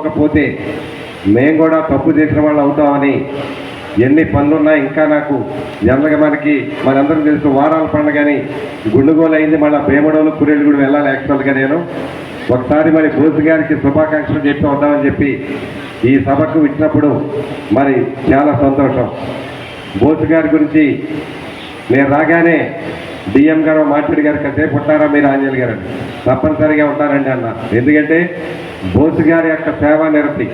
పట్టించుకోకపోతే మేము కూడా తప్పు చేసిన వాళ్ళు అవుతామని ఎన్ని పనులున్నా ఇంకా నాకు జనరల్గా మనకి మనందరం తెలుసు వారాల పండుగని గుండుగోలు అయింది మళ్ళీ భీమడోలు కురేళ్ళు కూడా వెళ్ళాలి యాక్చువల్గా నేను. ఒకసారి మరి బోసు గారికి శుభాకాంక్షలు చెప్పి వద్దామని చెప్పి ఈ సభకు ఇచ్చినప్పుడు మరి చాలా సంతోషం. బోసు గారి గురించి నేను రాగానే డిఎం గారు మాట్లాడి గారు కాసేపు ఉంటారా మీరు ఆంజలి గారు అండి తప్పనిసరిగా ఉంటారండి అన్న. ఎందుకంటే బోసు గారి యొక్క సేవా నిరతి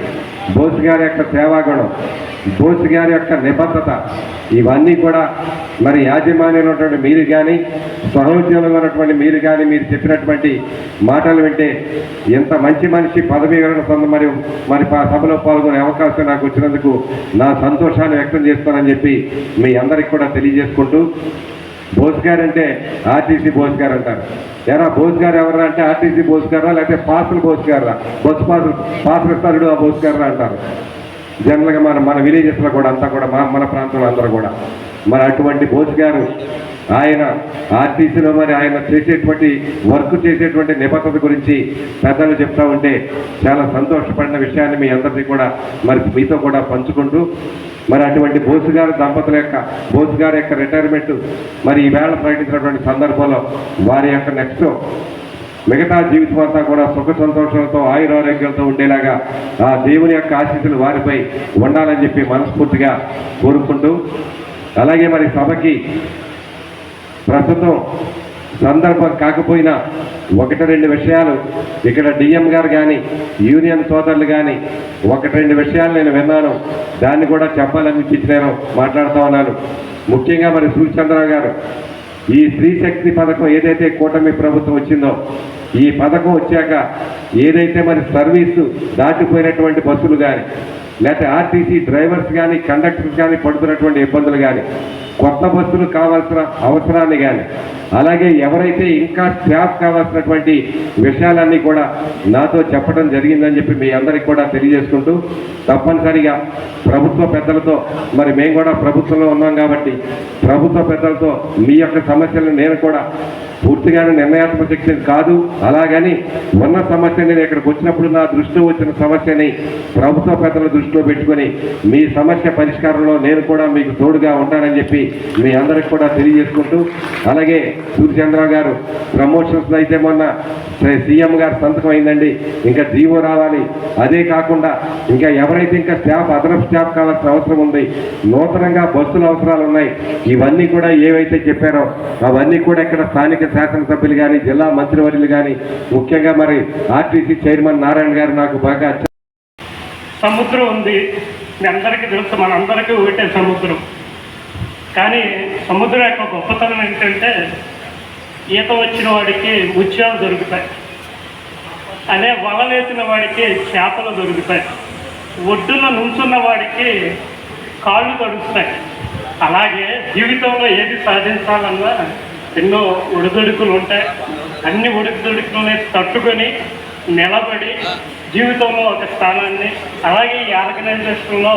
బోసు గారి యొక్క సేవా గుణం బోసు గారి యొక్క నిబద్ధత ఇవన్నీ కూడా మరి యాజమాన్యంలో ఉన్నటువంటి మీరు కానీ సహోద్యోగంలో ఉన్నటువంటి మీరు కానీ మీరు చెప్పినటువంటి మాటలు వింటే ఎంత మంచి మనిషి పదవి వివరణ సంద మరి మరి పా- సభలో పాల్గొనే అవకాశం నాకు వచ్చినందుకు నా సంతోషాన్ని వ్యక్తం చేస్తానని చెప్పి మీ అందరికి కూడా తెలియజేసుకుంటూ బోస్ గారు అంటే ఆర్టీసీ బోస్ గారు అంటారు. ఎరా బోస్ గారు ఎవరు అంటే ఆర్టీసీ బోస్ గారా? లేకపోతే పాసులు బోస్ గారా? బొస్ పాసులు పాసులు ఇస్తాడు ఆ బోస్ గారా అంటారు. జనరల్గా మన మన విలేజెస్లో కూడా అంతా కూడా మన మన ప్రాంతంలో అందరూ కూడా. మరి అటువంటి బోస్ గారు ఆయన ఆర్టీసీలో మరి ఆయన చేసేటువంటి వర్క్ చేసేటువంటి నిబద్ధత గురించి పెద్దలు చెప్తా ఉంటే చాలా సంతోషపడిన విషయాన్ని మీ అందరినీ కూడా మరి మీతో కూడా పంచుకుంటూ మరి అటువంటి బోసు గారి దంపతుల యొక్క బోసు గారి యొక్క రిటైర్మెంట్ మరి ఈవేళ ప్రకటించినటువంటి సందర్భంలో వారి యొక్క నెక్స్ట్ మిగతా జీవితం అంతా కూడా సుఖ సంతోషాలతో ఆయురారోగ్యాలతో ఉండేలాగా ఆ దేవుని యొక్క ఆశీస్సులు వారిపై ఉండాలని చెప్పి మనస్ఫూర్తిగా కోరుకుంటూ అలాగే మరి సభకి ప్రస్తుతం సందర్భం కాకపోయినా ఒకటి రెండు విషయాలు ఇక్కడ డిఎం గారు కానీ యూనియన్ సోదరులు కానీ ఒకటి రెండు విషయాలు నేను విన్నాను. దాన్ని కూడా చెప్పాలనిపించి నేను మాట్లాడుతూ ఉన్నాను. ముఖ్యంగా మరి సూర్యచంద్రరావు గారు ఈ స్త్రీ శక్తి పథకం ఏదైతే కూటమి ప్రభుత్వం వచ్చిందో ఈ పథకం వచ్చాక ఏదైతే మరి సర్వీసు దాటిపోయినటువంటి బస్సులు కానీ లేకపోతే ఆర్టీసీ డ్రైవర్స్ కానీ కండక్టర్స్ కానీ పడుతున్నటువంటి ఇబ్బందులు కానీ కొత్త బస్సులు కావాల్సిన అవసరాన్ని కానీ అలాగే ఎవరైతే ఇంకా స్టాఫ్ కావాల్సినటువంటి విషయాలన్నీ కూడా నాతో చెప్పడం జరిగిందని చెప్పి మీ అందరికి కూడా తెలియజేసుకుంటూ తప్పనిసరిగా ప్రభుత్వ పెద్దలతో మరి మేము కూడా ప్రభుత్వంలో ఉన్నాం కాబట్టి ప్రభుత్వ పెద్దలతో మీ యొక్క సమస్యలను నేను కూడా పూర్తిగా నిర్ణయాత్మక శక్తి కాదు అలాగని ఉన్న సమస్య నేను ఇక్కడికి వచ్చినప్పుడు నా దృష్టిలో వచ్చిన సమస్యని ప్రభుత్వ పెద్దల దృష్టిలో పెట్టుకొని మీ సమస్య పరిష్కారంలో నేను కూడా మీకు తోడుగా ఉంటానని చెప్పి మీ అందరికి కూడా తెలియజేసుకుంటూ అలాగే సూర్యచంద్రరావు గారు ప్రమోషన్స్ అయితే మొన్న సీఎం గారు సంతకం అయిందండి ఇంకా జీవో రావాలి. అదే కాకుండా ఇంకా ఎవరైతే ఇంకా స్టాఫ్ అదనపు స్టాఫ్ కావాల్సిన అవసరం ఉంది నూతనంగా బస్సుల అవసరాలు ఉన్నాయి ఇవన్నీ కూడా ఏవైతే చెప్పారో అవన్నీ కూడా ఇక్కడ స్థానిక శాసనసభ్యులు కానీ జిల్లా మంత్రివర్యులు కానీ ముఖ్యంగా మరి ఆర్టీసీ చైర్మన్ నారాయణ గారు నాకు బాగా సముద్రం ఉంది. మీ అందరికీ తెలుసు మనందరికీ ఒకటే సముద్రం. కానీ సముద్రం యొక్క గొప్పతనం ఏంటంటే ఈత వచ్చిన వాడికి ముత్యాలు దొరుకుతాయి. అదే వలలేసిన వాడికి చేపలు దొరుకుతాయి. ఒడ్డున నుంచున్న వాడికి కాళ్ళు దొరుకుతాయి అలాగే జీవితంలో ఏది సాధించాలన్నా ఎన్నో ఒడిదొడుకులు ఉంటాయి. అన్ని ఒడిదొడుకులని తట్టుకొని నిలబడి జీవితంలో ఒక స్థానాన్ని అలాగే ఈ ఆర్గనైజేషన్లో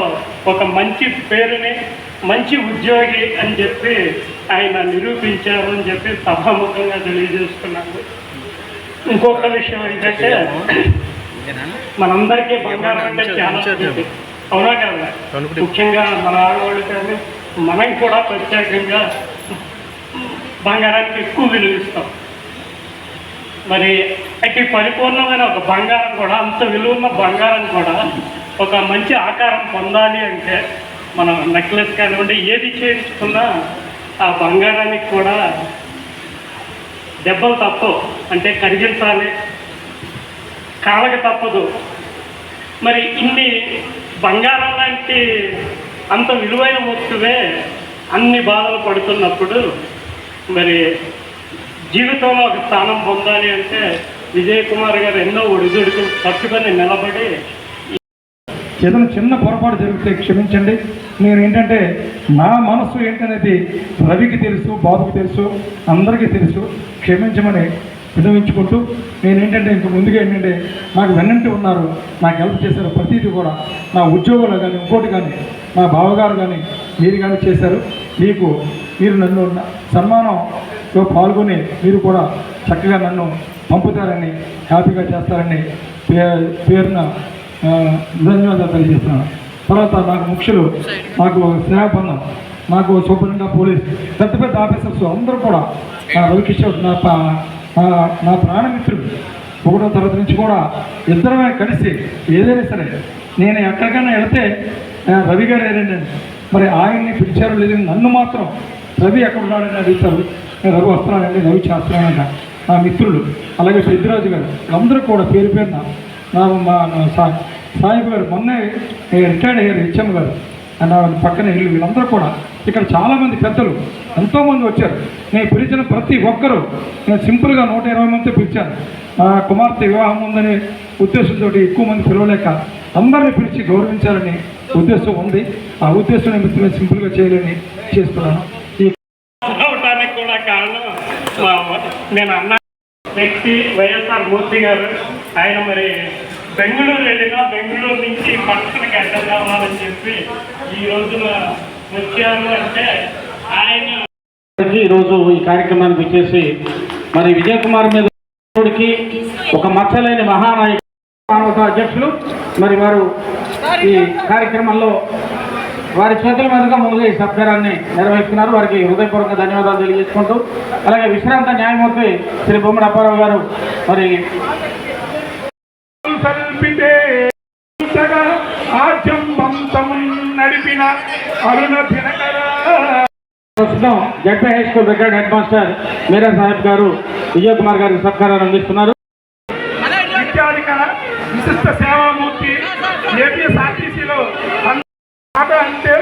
ఒక మంచి పేరుని మంచి ఉద్యోగి అని చెప్పి ఆయన నిరూపించారు అని చెప్పి సభాముఖంగా తెలియజేస్తున్నాను. ఇంకొక విషయం ఏంటంటే మనందరికీ బంగారం అంటే చాలా. అవునా కదా? ముఖ్యంగా మన ఆడవాళ్ళు కానీ మనం కూడా ప్రత్యేకంగా బంగారానికి ఎక్కువ విలువిస్తాం మరి అతి పరిపూర్ణమైన ఒక బంగారం కూడా అంత విలువన్న బంగారం కూడా ఒక మంచి ఆకారం పొందాలి అంటే మనం నెక్లెస్ కానివ్వండి ఏది చేయించుకున్నా ఆ బంగారానికి కూడా దెబ్బలు తప్పవు. అంటే కరిగించాలి కాలక తప్పదు. మరి ఇన్ని బంగారం లాంటి అంత విలువైన వస్తువే అన్ని బాధలు పడుతున్నప్పుడు మరి జీవితంలో ఒక స్థానం పొందాలి అంటే విజయ్ కుమార్ గారు ఎన్నో ఒడిదుడుకులు తట్టుకొని నిలబడి ఏదైనా చిన్న పొరపాటు జరిగితే క్షమించండి. నేను ఏంటంటే నా మనసు ఏంటనేది రవికి తెలుసు బాబుకి తెలుసు అందరికీ తెలుసు. క్షమించమని వినవించుకుంటూ నేను ఏంటంటే ఇంక ముందుగా ఏంటంటే నాకు వెన్నంటి ఉన్నారు నాకు హెల్ప్ చేశారు ప్రతిదీ కూడా నా ఉద్యోగులు కానీ ఇంకోటి కానీ మా బావగారు కానీ మీరు కానీ చేశారు. మీకు మీరు నన్ను సన్మానం సో పాల్గొని మీరు కూడా చక్కగా నన్ను పంపుతారని హ్యాపీగా చేస్తారని పే పేరున ధన్యవాదాలు తెలియజేస్తున్నాను. తర్వాత నాకు ముఖ్యులు నాకు స్నేహబంధం నాకు సూపరింటెండెంట్ పోలీస్ పెద్ద పెద్ద ఆఫీసర్స్ అందరూ కూడా నా రవికిషోర్ నా నా- ప్రాణమిత్రుడు ఒకటో తరగతి నుంచి కూడా ఇద్దరమే కలిసి ఏదైనా సరే నేను ఎక్కడికైనా వెళితే రవి గారు ఏరండి మరి ఆయన్ని పిలిచారు లేదని నన్ను మాత్రం రవి ఎక్కడ ఉన్నాడని అడుగుతారు. నేను రవి వస్తున్నానండి రవి చేస్తున్నానంట. నా మిత్రులు. అలాగే పెద్దిరాజు గారు. అందరూ కూడా పేరు పేరున నా మా సాయిబు గారు మొన్నే రిటైర్డ్ అయ్యారు హెచ్ఎం గారు. అండ్ పక్కన ఇల్లు వీళ్ళందరూ కూడా. ఇక్కడ చాలామంది పెద్దలు ఎంతోమంది వచ్చారు. నేను పిలిచిన ప్రతి ఒక్కరూ నేను సింపుల్గా నూట ఇరవై మంది పిలిచాను. నా కుమార్తె వివాహం ఉందనే ఉద్దేశంతో ఎక్కువ మంది పిలవలేక అందరినీ పిలిచి గౌరవించాలని ఉద్దేశం ఉంది. ఆ ఉద్దేశం నిమిత్తమే సింపుల్గా చేయాలని చేస్తున్నాను. కూడా కారణం మా నేను అన్న వ్యక్తి వైఎస్ఆర్ మూర్తి గారు. ఆయన మరి బెంగళూరు వెళ్ళినా బెంగళూరు నుంచి పక్కనకి అడ్డం కావాలని చెప్పి ఈ రోజున వచ్చారు అంటే ఆయన ఈరోజు ఈ కార్యక్రమానికి వచ్చేసి మరి విజయ్ కుమార్ మీద ఒక మచ్చలేని మహానాయకుడు మానవతా అధ్యక్షులు. మరి వారు ఈ కార్యక్రమంలో వారి చేతుల మీదుగా ముందుగా ఈ సత్కారాన్ని నిర్వహిస్తున్నారు వారికి హృదయపూర్వక ధన్యవాదాలు తెలియజేసుకుంటూ అలాగే విశ్రాంత న్యాయమూర్తి శ్రీ బొమ్మడి అప్పారావు గారు మరి నడిపిన అరుణ ప్రస్తుతం ZP high school record head master Meera Saheb గారు విజయ్ కుమార్ గారికి సత్కారాన్ని అందిస్తున్నారు. విశిష్ట సేవామూర్తి మాట అంటే